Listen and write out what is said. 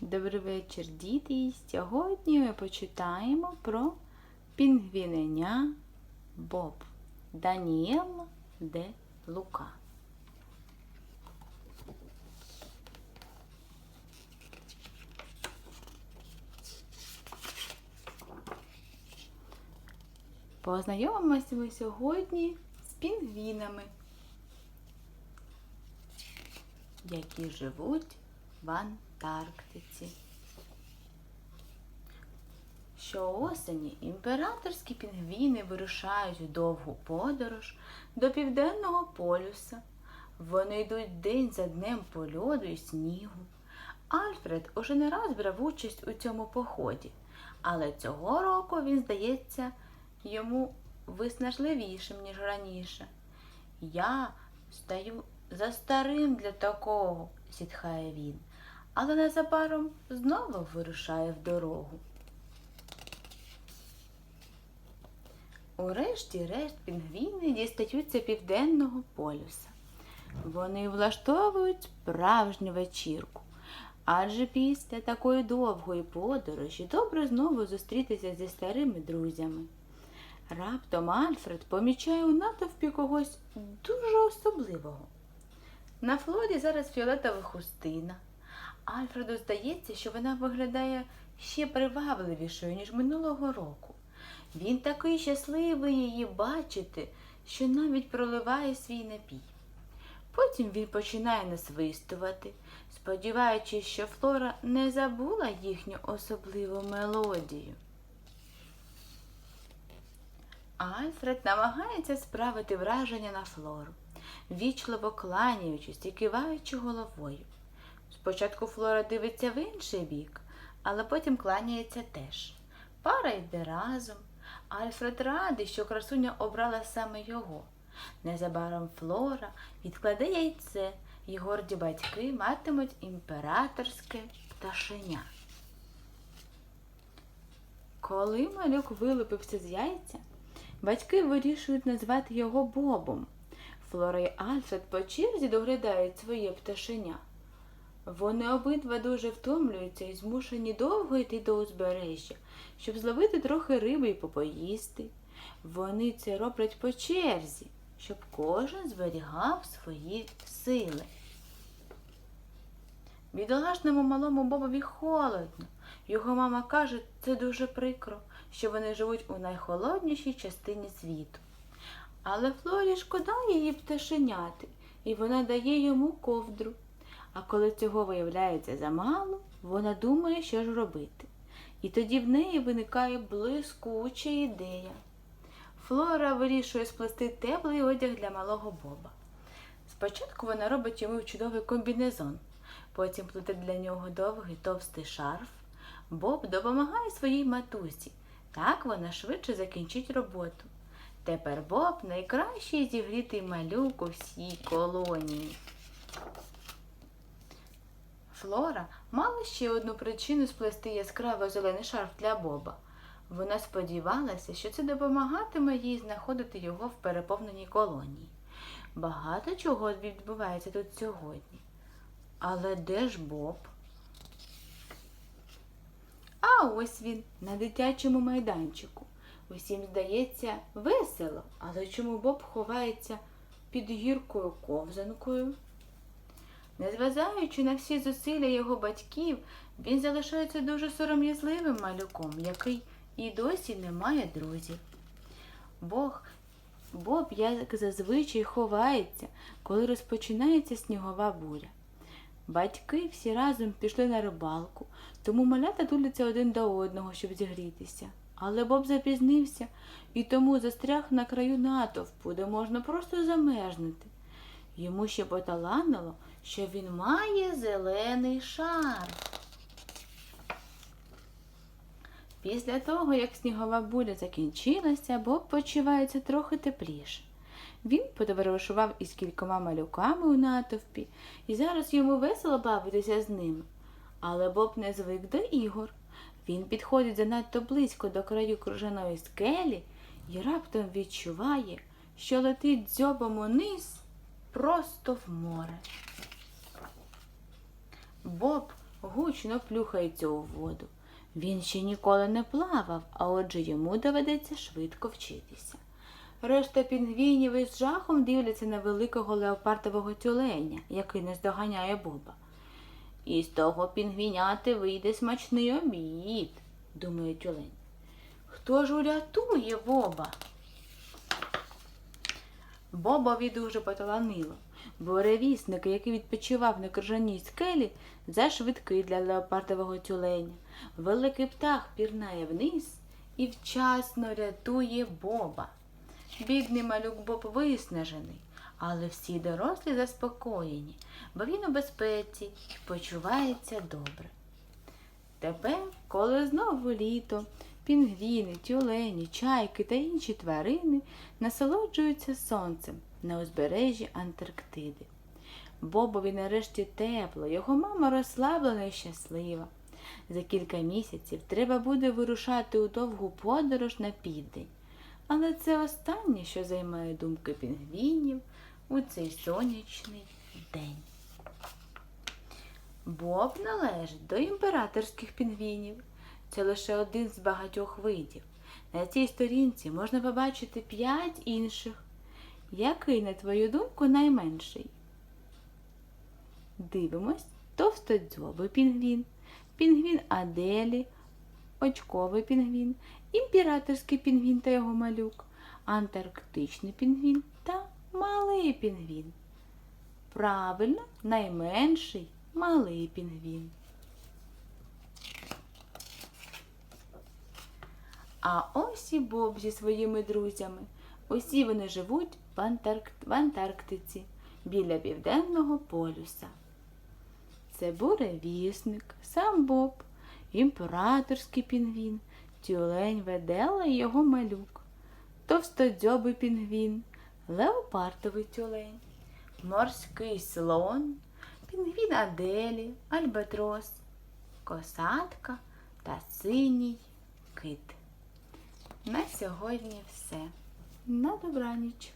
Добрий вечір, діти. Сьогодні ми почитаємо про пінгвіненя Боб Даніела де Лука. Познайомимося ми сьогодні з пінгвінами, які живуть в Антарктиці. Щоосені імператорські пінгвіни вирушають у довгу подорож до південного полюса. Вони йдуть день за днем по льоду і снігу. Альфред уже не раз брав участь у цьому поході, але цього року він здається йому виснажливішим, ніж раніше. Я стаю за старим для такого, зітхає він, але незабаром знову вирушає в дорогу. Урешті-решт пінгвіни дістаються південного полюса. Вони влаштовують справжню вечірку. Адже після такої довгої подорожі добре знову зустрітися зі старими друзями. Раптом Альфред помічає у натовпі когось дуже особливого. На Флоді зараз фіолетова хустина. Альфреду здається, що вона виглядає ще привабливішою, ніж минулого року. Він такий щасливий її бачити, що навіть проливає свій напій. Потім він починає насвистувати, сподіваючись, що Флора не забула їхню особливу мелодію. Альфред намагається справити враження на Флору, вічливо кланяючись і киваючи головою. Спочатку Флора дивиться в інший бік, але потім кланяється теж. Пара йде разом. Альфред радий, що красуня обрала саме його. Незабаром Флора відкладе яйце, і горді батьки матимуть імператорське пташеня. Коли малюк вилупився з яйця, батьки вирішують назвати його Бобом. Флора і Альфред по черзі доглядають своє пташеня. Вони обидва дуже втомлюються і змушені довго йти до узбережжя, щоб зловити трохи риби і попоїсти. Вони це роблять по черзі, щоб кожен зберігав свої сили. Бідолашному малому Бобові холодно. Його мама каже, це дуже прикро, що вони живуть у найхолоднішій частині світу. Але Флорі шкода її пташеняти, і вона дає йому ковдру. А коли цього виявляється замало, вона думає, що ж робити. І тоді в неї виникає блискуча ідея. Флора вирішує сплести теплий одяг для малого Боба. Спочатку вона робить йому чудовий комбінезон, потім плете для нього довгий товстий шарф. Боб допомагає своїй матусі. Так вона швидше закінчить роботу. Тепер Боб найкращий зігрітий малюк у всій колонії. Флора мала ще одну причину сплести яскраво зелений шарф для Боба. Вона сподівалася, що це допомагатиме їй знаходити його в переповненій колонії. Багато чого відбувається тут сьогодні. Але де ж Боб? А ось він на дитячому майданчику. Усім здається весело, але чому Боб ховається під гіркою ковзанкою? Незважаючи на всі зусилля його батьків, він залишається дуже сором'язливим малюком, який і досі не має друзів. Бог, Боб, як зазвичай, ховається, коли розпочинається снігова буря. Батьки всі разом пішли на рибалку, тому малята туляться один до одного, щоб зігрітися. Але Боб запізнився і тому застряг на краю натовпу, де можна просто замерзнути. Йому ще поталанило, що він має зелений шар. Після того, як снігова буря закінчилася, Боб почувається трохи тепліше. Він подорожував із кількома малюками у натовпі, і зараз йому весело бавитися з ними. Але Боб не звик до ігор. Він підходить занадто близько до краю кружаної скелі і раптом відчуває, що летить дзьобом униз просто в море. Боб гучно плюхається у воду. Він ще ніколи не плавав, а отже йому доведеться швидко вчитися. Решта пінгвінів із жахом дивляться на великого леопардового тюленя, який наздоганяє Боба. І з того пінгвіняти вийде смачний обід, думає тюлень. Хто ж урятує Боба? Бобові дуже поталанило, бо ревісник, який відпочивав на крижаній скелі, зашвидкий для леопардового тюленя. Великий птах пірнає вниз і вчасно рятує Боба. Бідний малюк Боб виснажений, але всі дорослі заспокоєні, бо він у безпеці і почувається добре. Тепер, коли знову літо, пінгвіни, тюлені, чайки та інші тварини насолоджуються сонцем на узбережжі Антарктиди. Бобові нарешті тепло, його мама розслаблена і щаслива. За кілька місяців треба буде вирушати у довгу подорож на південь. Але це останнє, що займає думки пінгвінів у цей сонячний день. Боб належить до імператорських пінгвінів. Це лише один з багатьох видів. На цій сторінці можна побачити п'ять інших. Який, на твою думку, найменший? Дивимось товстодзьобий пінгвін, пінгвін Аделі, очковий пінгвін, імператорський пінгвін та його малюк, антарктичний пінгвін та малий пінгвін. Правильно, найменший малий пінгвін. А ось і Боб зі своїми друзями. Усі вони живуть в, Антарк... в Антарктиці біля південного полюса. Це буревісник, сам Боб, імператорський пінгвін, тюлень ведела і його малюк, товстодзьобий пінгвін, леопардовий тюлень, морський слон, пінгвін Аделі, альбатрос, косатка та синій кит. На сьогодні все. На добраніч!